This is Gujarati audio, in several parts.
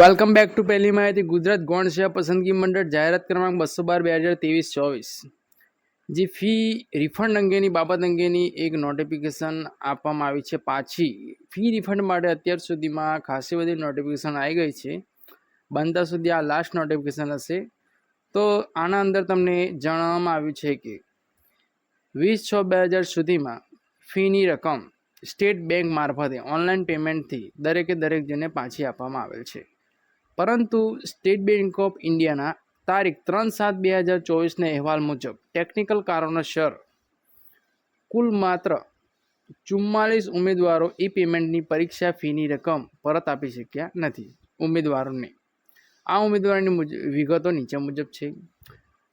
વેલકમ બેક ટુ પહેલી માહિતી. ગુજરાત ગૌણ સેવા પસંદગી મંડળ જાહેરાત ક્રમાંક બસો બાર, બે હજાર ત્રેવીસ, ચોવીસ. જે ફી રિફંડ અંગેની બાબત અંગેની એક નોટિફિકેશન આપવામાં આવી છે પાછી. ફી રિફંડ માટે અત્યાર સુધીમાં ખાસી બધી નોટિફિકેશન આવી ગઈ છે. બનતા સુધી આ લાસ્ટ નોટિફિકેશન હશે. તો આના અંદર તમને જણાવવામાં આવ્યું છે કે વીસ છ, બે હજાર સુધીમાં ફીની રકમ સ્ટેટ બેંક મારફતે ઓનલાઈન પેમેન્ટથી દરેકે દરેક જણને પાછી આપવામાં આવેલ છે. પરંતુ સ્ટેટ બેંક ઓફ ઇન્ડિયાના તારીખ ત્રણ સાત બે હજાર ચોવીસના અહેવાલ મુજબ ટેકનિકલ કારણોસર કુલ માત્ર ચુમ્માલીસ ઉમેદવારો ઈ પેમેન્ટની પરીક્ષા ફીની રકમ પરત આપી શક્યા નથી ઉમેદવારોને. આ ઉમેદવારોની વિગતો નીચે મુજબ છે.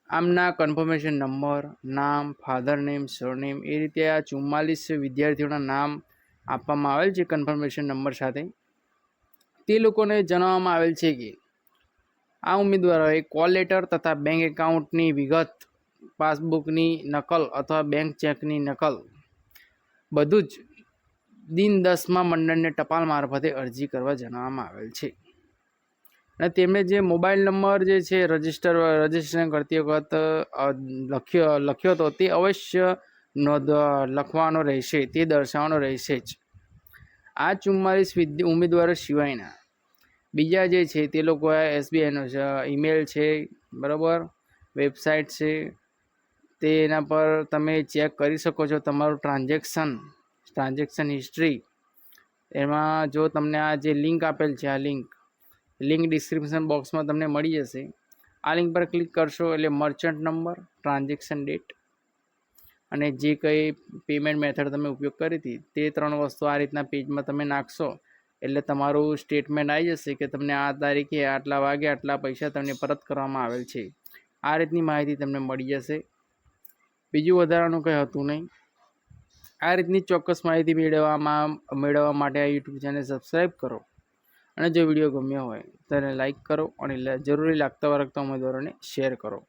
આમના કન્ફર્મેશન નંબર નામ ફાધર નેમ સરનેમ એ રીતે આ ચુમ્માલીસ વિદ્યાર્થીઓના નામ આપવામાં આવેલ છે કન્ફર્મેશન નંબર સાથે. તે લોકોને જણાવવામાં આવેલ છે કે આ ઉમેદવારોએ કોલ લેટર તથા બેંક એકાઉન્ટની વિગત પાસબુકની નકલ અથવા બેંક ચેકની નકલ બધું જ દિન દસમાં મંડળને ટપાલ મારફતે અરજી કરવા જણાવવામાં આવેલ છે. અને તેમણે જે મોબાઈલ નંબર જે છે, રજિસ્ટર, રજિસ્ટ્રેશન કરતી વખત લખ્યો લખ્યો હતો તે અવશ્ય નોંધ, લખવાનો રહેશે, તે દર્શાવવાનો રહેશે જ. આ ચુમ્માલીસ ઉમેદવારો સિવાયના. બીજા જે છે તે લોકો એસબીઆઈનો ઈમેલ છે, બરાબર? વેબસાઇટ છે. તે એના પર તમે ચેક કરી શકો છો તમારું ટ્રાન્ઝેક્શન ટ્રાન્ઝેક્શન હિસ્ટ્રી. એમાં જો તમને આ જે લિંક આપેલ છે, આ લિંક લિંક ડિસ્ક્રિપ્શન બોક્સમાં તમને મળી જશે. આ લિંક પર ક્લિક કરશો એટલે મર્ચન્ટ નંબર, ટ્રાન્ઝેક્શન ડેટ અને જે કંઈ પેમેન્ટ મેથડ તમે ઉપયોગ કરી હતી, તે ત્રણ વસ્તુ આ રીતના પેજમાં તમે નાખશો, એટલે તમારું સ્ટેટમેન્ટ આવી જશે કે તમને આ તારીખે આટલા વાગે આટલા પૈસા તમને પરત કરવામાં આવેલ છે. આ રીતની માહિતી તમને મળી જશે. બીજું વધારાનું કંઈ હતું નહીં. આ રીતની ચોક્કસ માહિતી મેળવવામાં, મેળવવા માટે આ યુટ્યુબ ચેનલ સબસ્ક્રાઈબ કરો. અને જો વીડિયો ગમ્યો હોય, તો એને લાઈક કરો અને જરૂરી લાગતા વળગતા ઉમેદવારોને શેર કરો.